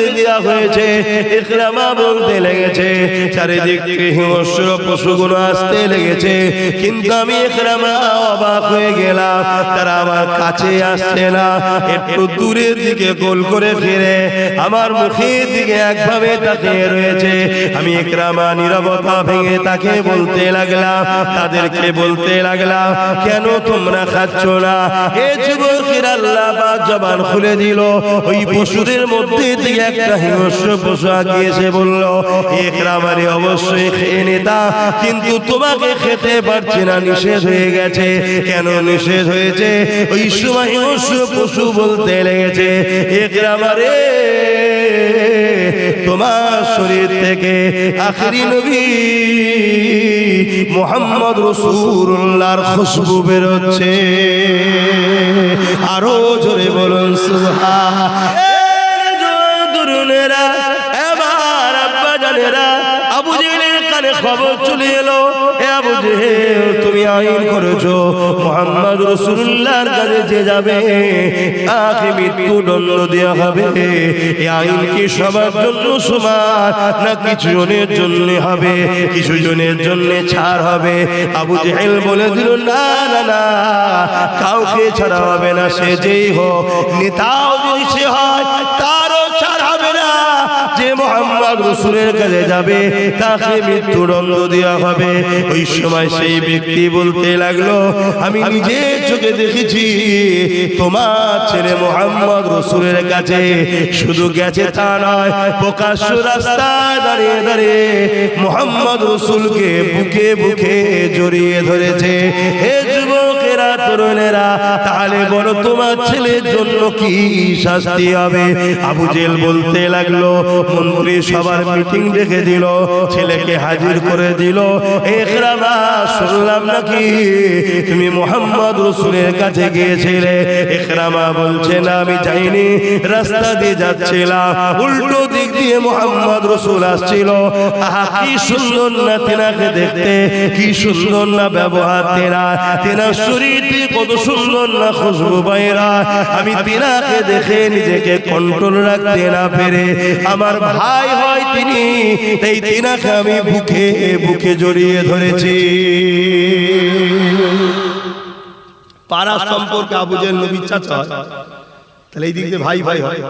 বেঁধে দেওয়া হয়েছে ইকরামা বলতে লেগেছে, চারিদিক থেকে হিংস্র পশুগুলো আসতে লেগেছে, কিন্তু আমি ইকরামা অবাক হয়ে গেলাম, তারা আমার কাছে আসছে না, একটু দূরের দিকে গোল করে ফিরে আমার মুখের দিকে একভাবে তাকিয়ে রয়েছে, আমি ইকরামা নীরবতা ভেঙে তাকে বলতে লাগলাম, তাদেরকে বলতে লাগলাম, কেন তোমরা খাচ্ছ না? এ যুবকের আল্লাহ বা জবান খুলে দিল, ওই পশুদের মধ্যে থেকে একটা হিংস্র পশু আগিয়ে এসে বলল একরামারে অবশ্যই খেয়ে নেতা কিন্তু তোমাকে খেতে পারছে না, নিষেধ হয়ে গেছে। কেন নিষেধ হয়েছে? ওই সময় হিংস্র পশু বলতে লেগেছে, একরামারে, তোমার শরীর থেকে আখরি নবী মোহাম্মদ রসুল্লাহর খুশবু বেরোচ্ছে। আরও জোরে বলুন সুহা আব্বা আবু জেহেলের কানে খবর চলে এলো। এ আবু জেহেল, তুমি আইন করেছ। মোহাম্মদ রসুল্লাহর কাছে যে যাবে, তাকে মৃত্যু দণ্ড দেওয়া হবে। এই আইন কি সবার জন্য সমান, না কিছু জনের জন্য হবে? কিছু জনের জন্য ছাড় হবে। আবু জেহেল বলে দিল, না না না, কাউকে ছাড়া হবে না, সে যেই হোক। নেতাও যদি সে হয় মোহাম্মদ রসুলের কাছে যাবে, তাকে মৃত্যুদণ্ড দেওয়া হবে। ওই সময় সেই ব্যক্তি বলতে লাগল, আমি নিজে চোখে দেখেছি, তোমার ছেলে মোহাম্মদ রসুলের কাছে শুধু গেছে তা নয়, প্রকাশ্য রাস্তায় দাঁড়িয়ে দাঁড়িয়ে মোহাম্মদ রসুলকে বুকে বুকে জড়িয়ে ধরেছে। হে তরুণেরা, তাহলে বলো তোমার ছেলের জন্য কি শাস্তি হবে? আবু জেল বলতে লাগল, মন্ত্রী সবার মিটিং ডেকে দিল, ছেলেকে হাজির করে দিল। একরামা শুনলাম নাকি তুমি মোহাম্মদ রসুলের কাছে গিয়েছিলে? একরামা বলছে, না, আমি যাইনি, রাস্তা দিয়ে যাচ্ছিলাম। উল্টো দিক দিয়ে মোহাম্মদ রসুল আসছিল। কি সুন্দর না তেনাকে দেখতে, কি সুন্দর না ব্যবহার তেনা তেনার শরীরটি কত সুন্দর না খুশবু বাইরা। আমি তেনাকে দেখে নিজেকে কন্ট্রোল রাখতে না পেরে আমার ভাই হয় তিনি, তাই তেনাকে আমি বুকে বুকে জড়িয়ে ধরেছি। পাড়া সম্পর্কে আবুজের নবী চাচা, তাহলে এই দিক ভাই ভাই হয়।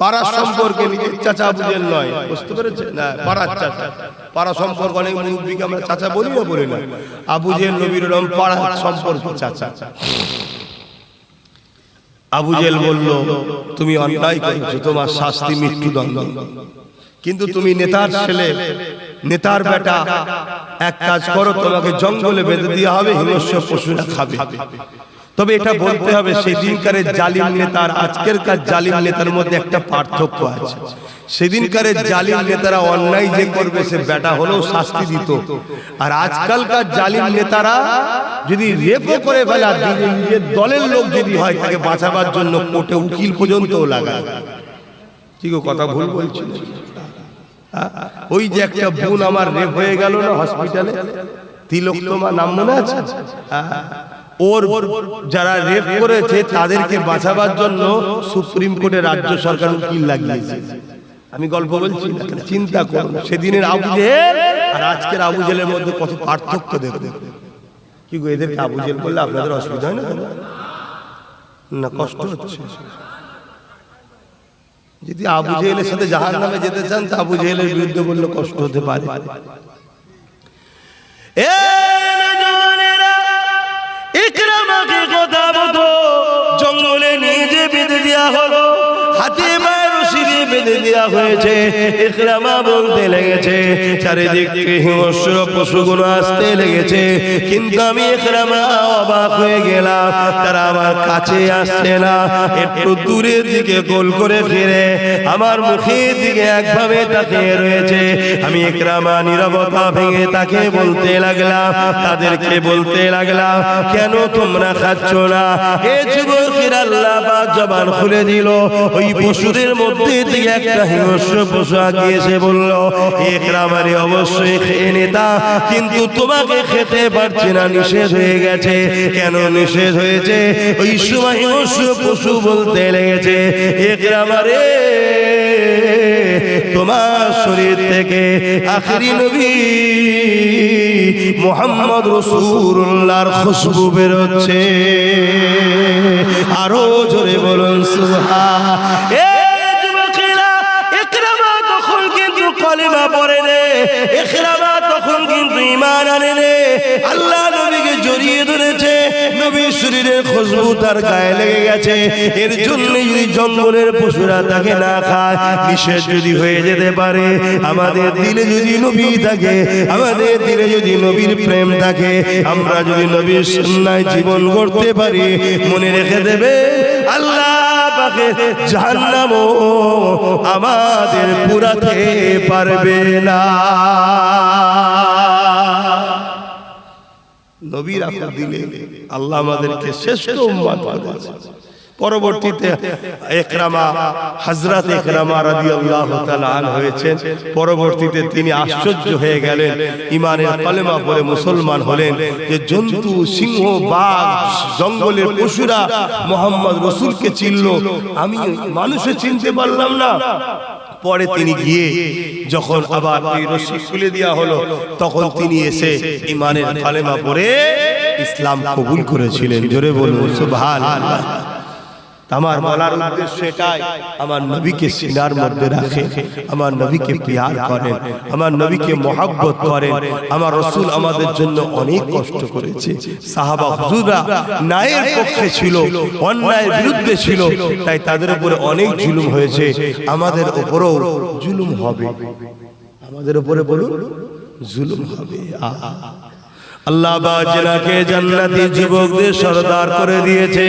পাড়া সম্পর্কে নিজের চাচা আবুজের নয়। বুঝতে পেরেছেন? না পাড়ার চাচা। পাড়া সম্পর্ক অনেক মুরব্বীকে আমরা চাচা বলি না বলি না। আবুজের নবীর রকম পাড়ার সম্পর্ক চাচা। আবু জেল বলল তুমি অন্যায় করেছ তোমার শাস্তি মৃত্যুদণ্ড। কিন্তু তুমি নেতার ছেলে নেতার বেটা এক কাজ করো তোমাকে জঙ্গলে বেঁধে দেওয়া হবে হিংস্র পশুরা খাবে। তবে এটা বলতে হবে সেদিনকারের জালিম নেতার আজকের কার জালিম নেতার মধ্যে একটা পার্থক্য আছে। সেদিনকারের জালিম নেতারা অন্যায় যে করবে সে বেটা হলেও শাস্তি দিত। আর আজকালকার জালিম নেতারা যদি রেপও করে ফেলে নিজের দলের লোক যদি হয় তাকে বাঁচাবার জন্য কোর্টে উকিল পর্যন্ত লাগায় কি গো কথা ভুল বলছি? ওই যে একটা বোন আমার রেপ হয়ে গেল না হসপিটালে তিলক তোমার নাম মনে আছে। ওর যারা রেপ করেছে তাদেরকে বাঁচাবার জন্য সুপ্রিম কোর্টে রাজ্য সরকার উকিল লাগিয়েছে। আমি গল্প বলছি চিন্তা করুন সেদিনের আবু জেহেল আর আজকের আবু জেলের মধ্যে কত পার্থক্য দেখবে কি গো, এদেরকে আবু জেল বললে আপনাদের অসুবিধা হয় না না, কষ্ট হচ্ছে। যদি আবু জেহেলের সাথে জাহাজ নামে যেতে চান, তা আবু জেহেলের বিরুদ্ধে বললে কষ্ট হতে পারে। এ ইকরামাকে কথা মতো জঙ্গলে নিয়ে যে বেঁধে দেওয়া হলো বেঁধে দেওয়া হয়েছে, ইকরামা বলতে লেগেছে, চারিদিক থেকে হিংস্র পশুগুলো আসতে লেগেছে। কিন্তু আমি ইকরামা অবাক হয়ে গেলাম, তারা আমার কাছে আসছে না, একটু দূরের দিকে গোল করে ফিরে, আমার মুখের দিকে একভাবে তাকিয়ে রয়েছে। আমি ইকরামা নীরবতা ভেঙে তাকে বলতে লাগলাম, তাদেরকে বলতে লাগলাম, কেন তোমরা খাচ্ছ না? এ যুবকের আল্লাহ বা জবান খুলে দিল, ওই পশুদের মধ্যে থেকে একটা হিংস্র পশু বলল একরামারে অবশ্যই খেয়ে নেতা কিন্তু তোমাকে খেতে পারছে না, নিষেধ হয়ে গেছে। কেন নিষেধ হয়েছে? ওই সময় পশু বলতে লেগেছে একরামারে তোমার শরীর থেকে আখরি নবী মোহাম্মদ রসুল্লাহর খুশবু বেরোচ্ছে। আরও জোরে বলুন সুহা কলিমা পড়ে রে ইকরামা তখন কিন্তু ঈমান আনে রে আল্লাহ নবীকে জড়িয়ে ধরেছে, নবীর শরীরের খুশবু তার গায়ে লেগে গেছে। এর জন্য যদি জঙ্গলের পশুরা তাকে না খায়, নিষেধ যদি হয়ে যেতে পারে, আমাদের দিলে যদি নবী থাকে, আমাদের দিলে যদি নবীর প্রেম থাকে, আমরা যদি নবীর সুন্নায় জীবন গড়তে পারি, মনে রেখে দেবে আল্লাহ পাকে জাহান্নাম আমাদের পুরাতে পারবে না। নবীর আপনার দিলে আল্লাহ আমাদেরকে শ্রেষ্ঠ করেছে পরবর্তীতে একরামা, হযরত একরামা তাআলা আন হয়েছেন। পরবর্তীতে তিনি আশ্চর্য হয়ে গেলেন ইমানের কলেমা পড়ে মুসলমান হলেন যে জন্তু, সিংহ, বাঘ, জঙ্গলের পশুরা মোহাম্মদ রসুলকে চিনল। আমি মানুষে চিনতে পারলাম না। পরে তিনি গিয়ে যখন আবার ওই রশি খুলে দেওয়া হলো, তখন তিনি এসে ইমানের কালেমা পরে ইসলাম কবুল করেছিলেন। জোরে বলুন, সুবহানাল্লাহ। আমার বলার উদ্দেশ্য এটাই আমার নবীকে সিনার মধ্যে রাখে আমার নবীকে প্রিয়ার করেন আমার নবীকে মহাব্বত করেন আমার রসুল আমাদের জন্য অনেক কষ্ট করেছে সাহাবা হুজুরা ন্যায়ের পক্ষে ছিল অন্যায়ের বিরুদ্ধে ছিল তাই তাদের উপরে অনেক জুলুম হয়েছে আমাদের উপরেও জুলুম হবে আমাদের উপরে বলুন জুলুম হবে আহা আল্লাহ বাজনাকে জান্নাতি যুবকদের সরদার করে দিয়েছে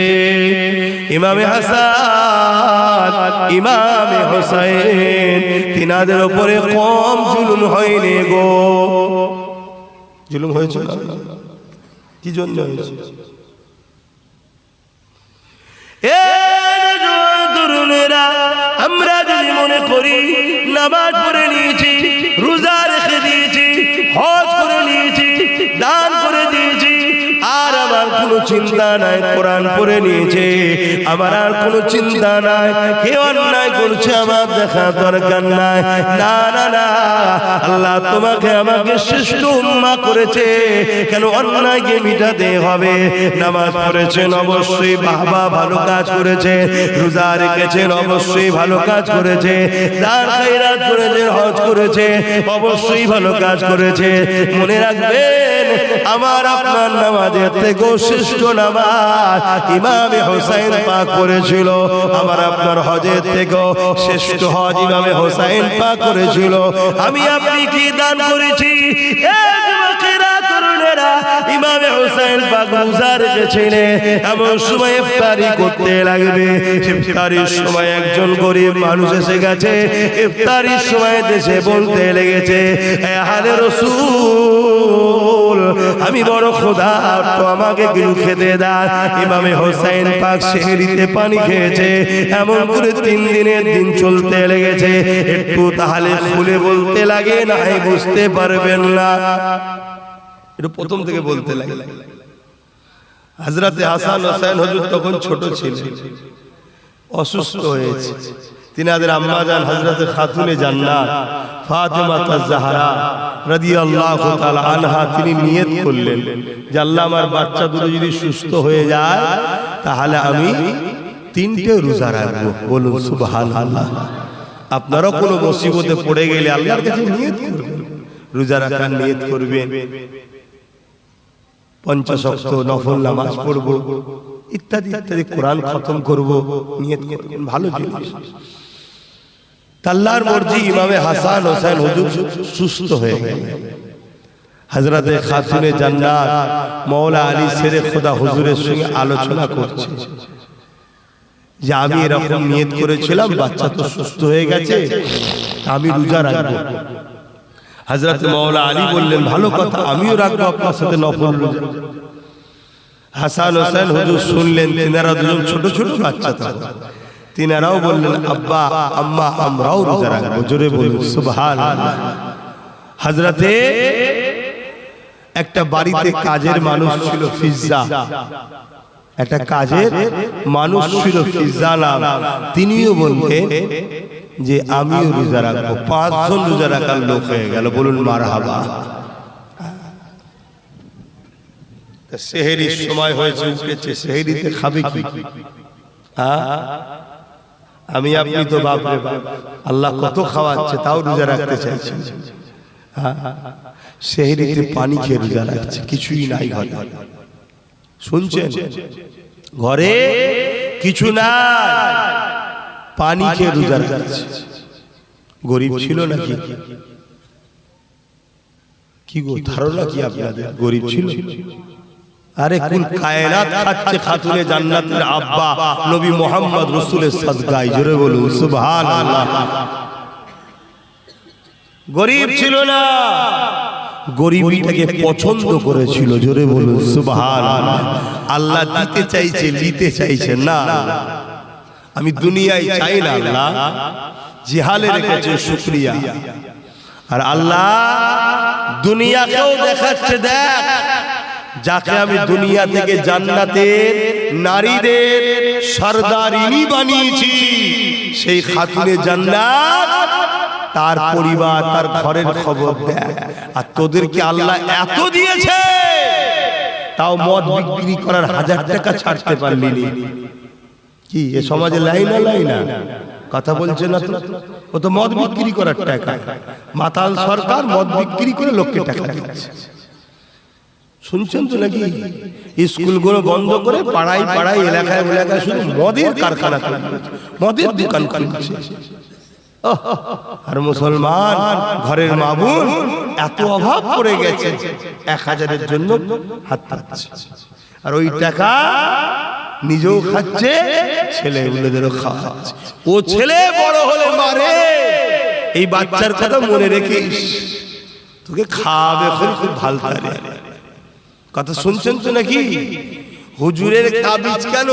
ইমামে হাসান ইমামে হোসাইন তিনাদের উপরে কম জুলুম হয়নি গো। জুলুম হয়েছে কি জন্য হয়েছে আমরা যদি মনে করি নামাজ পড়ে নিয়েছি কোনো চিন্তা নাই, কোরআন পড়ে নিয়েছে। আমার আর কোনো চিন্তা নাই কে অন্যায় করছে, আমার দেখা দরকার নাই। না না না, আল্লাহ তোমাকে আমাকে শ্রেষ্ঠ উম্মা করেছে। কেন অন্যায়কে মিটাতে হবে? নামাজ পড়েছেন, অবশ্যই বাবা ভালো কাজ করেছে, রোজা রেখেছেন, অবশ্যই ভালো কাজ করেছে, দান খায়রাত করেছে, হজ করেছে, অবশ্যই ভালো কাজ করেছে। মনে রাখবেন, আমার আপনার নামাজের থেকেও শ্রেষ্ঠ নামাজ ইমামে হোসাইন পাক করেছিল। আমার আপনার হজের থেকে শ্রেষ্ঠ হজ ইমামে হোসাইন পাক করেছিল। আমি আপনি কি দান করেছি? ইমামে হোসেন পাক রোজা রেখেছিলেন এমন সময় ইফতারি করতে লাগবে। ইফতারির সময় একজন গরিব মানুষ এসে গেছে। ইফতারির সময় দেশে বলতে লেগেছে, এ হালে রসুল, আমি বড় খোদা, তো আমাকে গিলু খেতে দাও ইমামে হোসেন পাক শেহরিতে পানি খেয়েছে। এমন করে তিন দিনের দিন চলতে লেগেছে। একটু তাহলে খুলে বলতে লাগে নাই বুঝতে পারবেন না। এটা প্রথম থেকে বলতে লাগে। হাজরাতে হাসান হোসেন হজুর তখন ছোট ছিলেন অসুস্থ হয়েছে। তিনাদের আম্মা যান হজরতে খাতুনে জান্নাত ফাতেমা তাজহারা রাদিয়াল্লাহু তাআলা আনহা তিনি নিয়ত করলেন যে আল্লাহ আমার বাচ্চা দুটো যদি সুস্থ হয়ে যায় তাহলে আমি তিনটে রোজা রাখব। বলুন সুবহানাল্লাহ। আপনারাও কোনো মুসিবতে পড়ে গেলে আল্লাহর কাছে নিয়ত করবেন রোজা রাখার নিয়ত করবেন। পঞ্চাশক্ত নফল নামাজ পড়ব, ইত্যাদি ইত্যাদি কোরআন খতম করব, নিয়ত করবেন ভালো জিনিস। তাল্লার মর্জি ইমামে হাসান হোসেন হুজুর সুস্থ হয়ে খাতুনে জান্নাত আলী খোদা হুজুরের সঙ্গে আলোচনা করছে। যে আমি এরকম নিয়ত করেছিলাম, বাচ্চা তো সুস্থ হয়ে গেছে, আমি রোজা রাখব। হজরত মৌলা আলী বললেন ভালো কথা আমিও রাখব আপনার সাথে নফল হাসান হোসেন হুজুর শুনলেন তিনারা দুজন ছোট ছোট বাচ্চা তখন। তিনারাও বললেন আব্বা আম্মা আমরাও রোজা রাখব। জোরে বলুন সুবহান হজরতে একটা বাড়িতে কাজের মানুষ ছিল ফিজ্জা। একটা কাজের মানুষ ছিল ফিজ্জা নাম। তিনিও বললেন যে আমিও রোজা রাখব, পাঁচজন রোজা রাখার লোক হয়ে গেল, বলুন মার হাবা সেহেরির সময় হয়েছে, উঠেছে সেহেরিতে খাবে কি? আমি, আপনি তো বাপ আল্লাহ কত খাওয়াচ্ছে, তাও রোজা রাখতে চাইছে হ্যাঁ? সেহেরিতে পানি খেয়ে রোজা রাখছে, কিছুই নাই ঘরে। শুনছেন? ঘরে কিছু নাই। পানি খেয়ে রোজা রাখছে। গরিব ছিল নাকি? কি গো ধারণা কি আপনাদের? গরিব ছিল? আরে কুল কায়নাত খাচ্ছে খাতুনে জান্নাতের আব্বা নবী মোহাম্মদ রসুলের সাদগায় জোরে বলুন সুবহানাল্লাহ। গরিব ছিল না। গরিবটাকে পছন্দ করেছিল। জোরে বলুন সুবহানাল্লাহ। আল্লাহ দিতে চাইছে নিতে চাইছে না। আমি দুনিয়ায় চাই না আল্লাহ জিহালে রেখেছে শুক্রিয়া। আর আল্লাহ দুনিয়াকেও দেখাচ্ছে দেখ যাকে আমি দুনিয়া থেকে জান্নাতের নারীদের সর্দারিনী বানিয়েছি সেই খাতুনে জান্নাত তার পরিবার তার ঘরের খবর দেয় আর তোদেরকে আল্লাহ এত দিয়েছে তাও মদ বিক্রি করার হাজার টাকা ছাড়তে পারলি নি। কি এ সমাজে লাইনা লাইনা কথা বলছে না তো? ও তো মদ বিক্রি করার টাকা। মাতাল সরকার মদ বিক্রি করে লোককে টাকা দিচ্ছে। শুনছেন তো নাকি? স্কুলগুলো বন্ধ করে পাড়ায় পাড়ায় এলাকায় এলাকায় শুধু মদের কারখানা মদের দোকান খুলছে। আর মুসলমান ঘরের মাবুন এত অভাব পড়ে গেছে। এক হাজারের জন্য হাত পাচ্ছে। আর ওই টাকা নিজেও খাচ্ছে ছেলে গুলোদেরও খাওয়াচ্ছে ও ছেলে বড় হলে মারে। এই বাচ্চার কথা মনে রেখিস। তোকে খাওয়াবে এখন খুব ভালো তারে কথা শুনছেন তো নাকি? হুজুরের তাবিজ কেন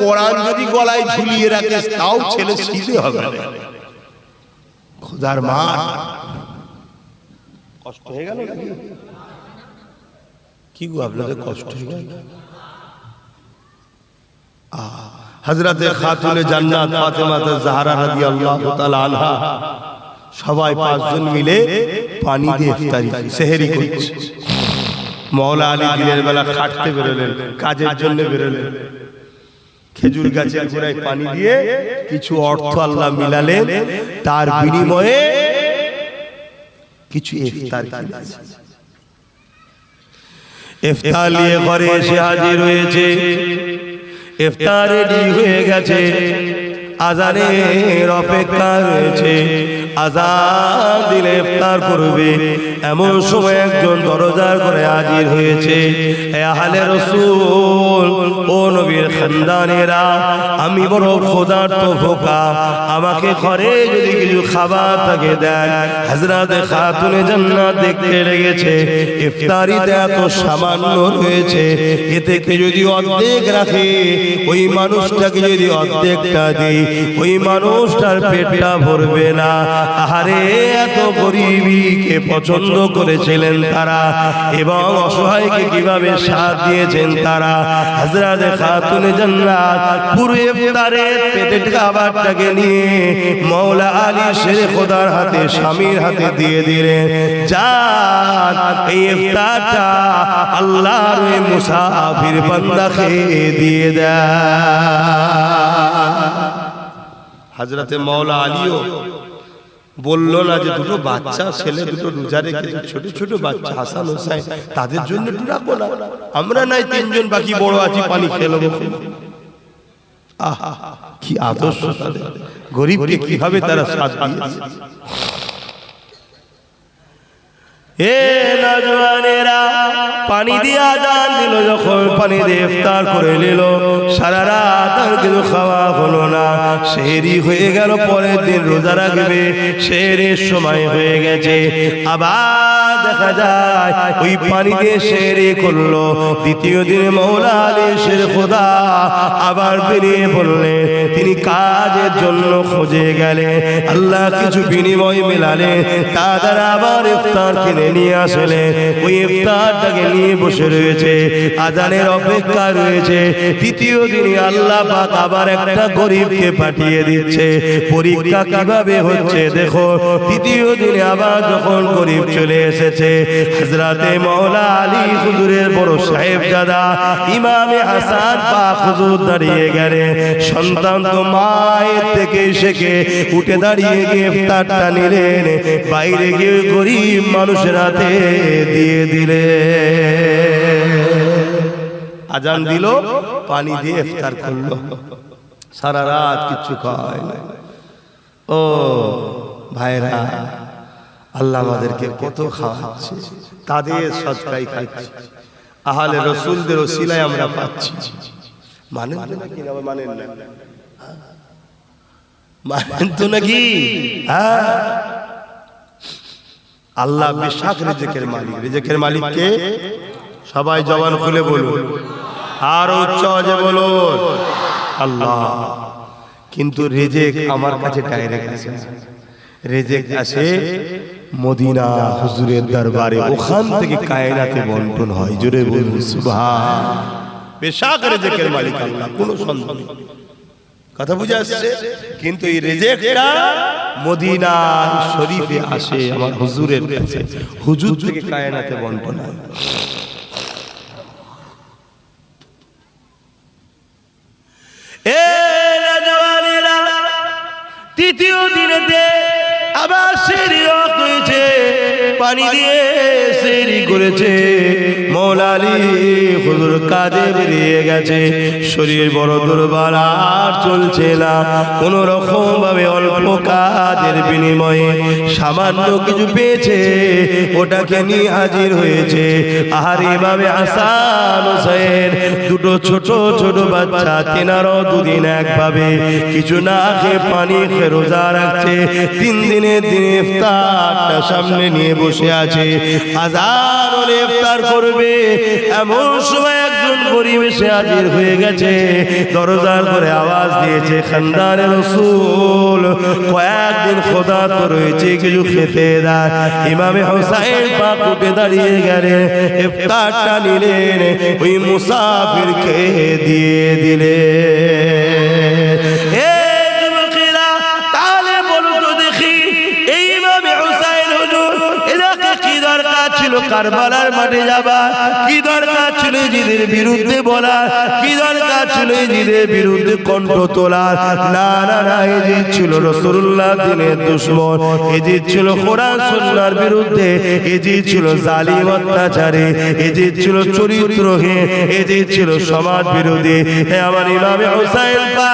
কোরআন যদি গলায় ঝুলিয়ে রাখিস তাও ছেলে সিধে হবে না। খোদার মা। কষ্ট হয়ে গেল কি গো আপনাদের কষ্ট হয়ে গেল? হজরতে খাতুনে জান্নাত ফাতেমা জাহরা রাদিয়াল্লাহু তাআলা আনহা সবাই পাঁচজন মিলে পানি দিয়ে ইফতারি সেহেরি করছে। মৌলা আলী দিনের বেলা খাটতে বেরোলেন, কাজের জন্য বেরোলেন। খেজুর গাছের গোড়ায় পানি দিয়ে কিছু অর্থ আল্লাহ মিলালেন, তার বিনিময়ে কিছু ইফতার ইফতার নিয়ে ঘরে এসে হাজির হয়েছে। ইফতার রেডি হয়ে গেছে। আজানের অপেক্ষা রয়েছে। আজান দিলে ইফতার করবে। এমন সময় একজন দরজার করে হাজির হয়েছে। আহলে রসুল, ও নবীর খানদানেরা, আমি বড় খোদার্থ ভোকা। আমাকে ঘরে যদি কিছু খাবার থাকে দেন। হাজরাতে খাতুনে জান্নাত দেখতে লেগেছে। ইফতারিতে এত সামান্য রয়েছে। এ থেকে যদি অর্ধেক রাখে, ওই মানুষটাকে যদি অর্ধেকটা দিই, ওই মানুষটার পেটটা ভরবে না। আহারে, এত গরিবীকে পছন্দ করেছিলেন তারা এবং অসহায়কে কীভাবে সাথ দিয়েছেন তারা? হাজরাতে খাতুনে জান্নাত পুরো ইফতারের পেটের খাবারটাকে নিয়ে মৌলা আলী শের খোদার হাতে, স্বামীর হাতে দিয়ে দিলেন। যান, এই ইফতারটা আল্লাহর ওই মুসাফির বান্দাকে দিয়ে দেয়। হাজরাতে মৌলা আলীও বলল না যে দুটো বাচ্চা ছেলে দুটো রোজা রেখে ছোট ছোট বাচ্চা হাসান হোসাইন তাদের জন্য একটু না আমরা নাই তিনজন বাকি বড় আছি পানি খেলো আহা, কি আদর্শ তাদের। গরিবকে কীভাবে তারা সাথ দিয়েছে? এ নজওয়ানেরা পানি দিয়া দান দিল যখন পানি দিয়ে ইফতার করে নিল। সারা রাত আর কিছু খাওয়া হলো না। সেহরি হয়ে গেল পরের দিন রোজা রাখবে। সেহরির সময় হয়ে গেছে। আবার দেখা যায় ওই পানি দিয়ে সেহরি করল। দ্বিতীয় দিনে মৌলা আলী শের খোদা আবার বেরিয়ে পড়লেন। তিনি কাজের জন্য খোঁজে গেলেন। আল্লাহ কিছু বিনিময় মেলালে তা দ্বারা আবার ইফতার কিনে নিয়ে আসলে ওই ইফতারটাকে নিয়ে নিয়ে বসে রয়েছে, আজানের অপেক্ষা রয়েছে। তৃতীয় দিনে আল্লাহ পাক আবার একটা গরিবকে পাঠিয়ে দিচ্ছে। পরীক্ষা কীভাবে হচ্ছে দেখো, তৃতীয় দিনে আবার যখন গরিব চলে এসেছে হজরতে মৌলা আলী হুজুরের বড় সাহেব দাদা ইমামে হাসান পাক হুজুর দাঁড়িয়ে গেলে সন্তান তো মায়ের থেকে শেখে উঠে দাঁড়িয়ে গিয়ে ইফতারটা নিলেন। বাইরে গিয়ে গরিব মানুষের হাতে দিয়ে দিলে আজান দিল পানি দিয়ে ইফতার করল। সারা রাত কিচ্ছু খায় না ও ভাইরা আল্লাহ আমাদেরকে কত খাওয়াচ্ছে তাদের সৎকাই খাচ্ছি আহলে রসুলদের ওসিলায় আমরা পাচ্ছি। মানেন তো নাকি? না। মানেন তো নাকি? হ্যাঁ। আল্লাহ বেশাক রেজেকের মালিক। রেজেকের মালিককে সবাই জবান খুলে বলুন। আর উচ্চ আওয়াজে বলুন। আল্লাহ। কিন্তু রেজেক আমার কাছে ডাইরেক্ট আসে। রেজেক আসে মদিনা হুজুরের দরবারে। ওখান থেকে কায়নাতে বন্টন হয়। জোরে বলুন সুবহান। বেশাক রেজেকের মালিক আল্লাহ। কোনো সন্দেহ নেই। কথা বুঝে আসছে? কিন্তু এই রেজেকটা মদিনা শরীফে আসে আমার হুজুরের কাছে। হুজুর থেকে কায়নাতে বন্টন হয়। তৃতীয় দিনেতে আবার সেরি রক হয়েছে পানি দিয়ে সেরি করেছে মৌলালি হুজুর কাজে বেরিয়ে গেছে। শরীর বড় দুর্বল আর চলছে না। কোন রকম ভাবে অল্প কাজের বিনিময়ে সামান্য কিছু পেয়েছে। ওটাকে নিয়ে হাজির হয়েছে। আর এভাবে আসান হোসেন, দুটো ছোট ছোট বাচ্চা, তেনারও দুদিন একভাবে কিছু না খেয়ে পানি খেয়ে রোজা রাখছে। তিন দিনের দিনে ইফতারটা সামনে নিয়ে বসে আছে। আজান ইফতার করবে। এমন সময় একজন পরিবেশে হাজির হয়ে গেছে। দরজার করে আওয়াজ দিয়েছে, খানদারে রসুল, কয়েকদিন খোদা তো রয়েছে কিছু খেতে দেয় ইমামে হোসাইন পাক উঠে দাঁড়িয়ে গেলে, ইফতারটা নিলেন, ওই মুসাফিরকে দিয়ে দিলে কারবালার মাঠে যাবা। কি দরকার ছিল বিরুদ্ধে বলা কি দরকার ছিল বিরুদ্ধে কণ্ঠ তোলার? না না না ছিল রসুল্লাহ দিনের দুশ্মন ছিল কোরআন সুন্নার বিরুদ্ধে ছিল জালিম অত্যাচারে ছিল চরিত্রহীন ছিল সমাজ বিরোধী। আমার ইমামে হোসাইন পা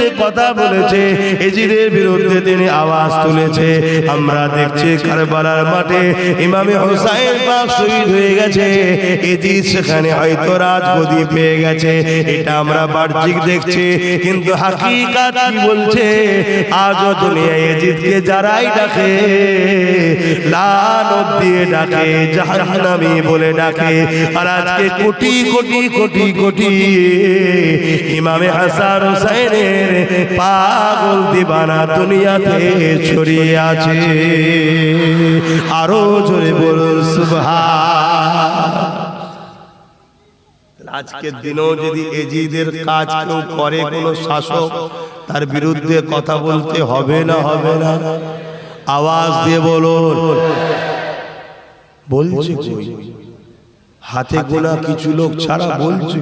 বিরুদ্ধে কথা বলেছে, এজিদের বিরুদ্ধে তিনি আওয়াজ তুলেছে। আমরা দেখছি কারবালার মাঠে ইমামে হোসাইন পাক শহীদ হয়ে গেছে। এজিদ সেখানে হয়তো রাজগদি পেয়ে গেছে, এটা আমরা বাহ্যিক দেখছি, কিন্তু হাকিকাত কি বলছে? আজও দুনিয়ায় এজিদকে যারাই ডাকে, লানত দিয়ে ডাকে, জাহান্নামী বলে ডাকে, আর আজকে কোটি কোটি কোটি কোটি ইমামে হাসান হুসাইনের পাগল দিবানা দুনিয়াতে ছড়িয়ে আছে আরও জোরে বলুন, সুবহান আজকের দিনেও যদি এজিদের কাজ কেউ করে, কোনো শাসক, তার বিরুদ্ধে কথা বলতে হবে না হবে না আওয়াজ দিয়ে বলুন বলছে? হাতে গোনা কিছু লোক ছাড়া বলছে?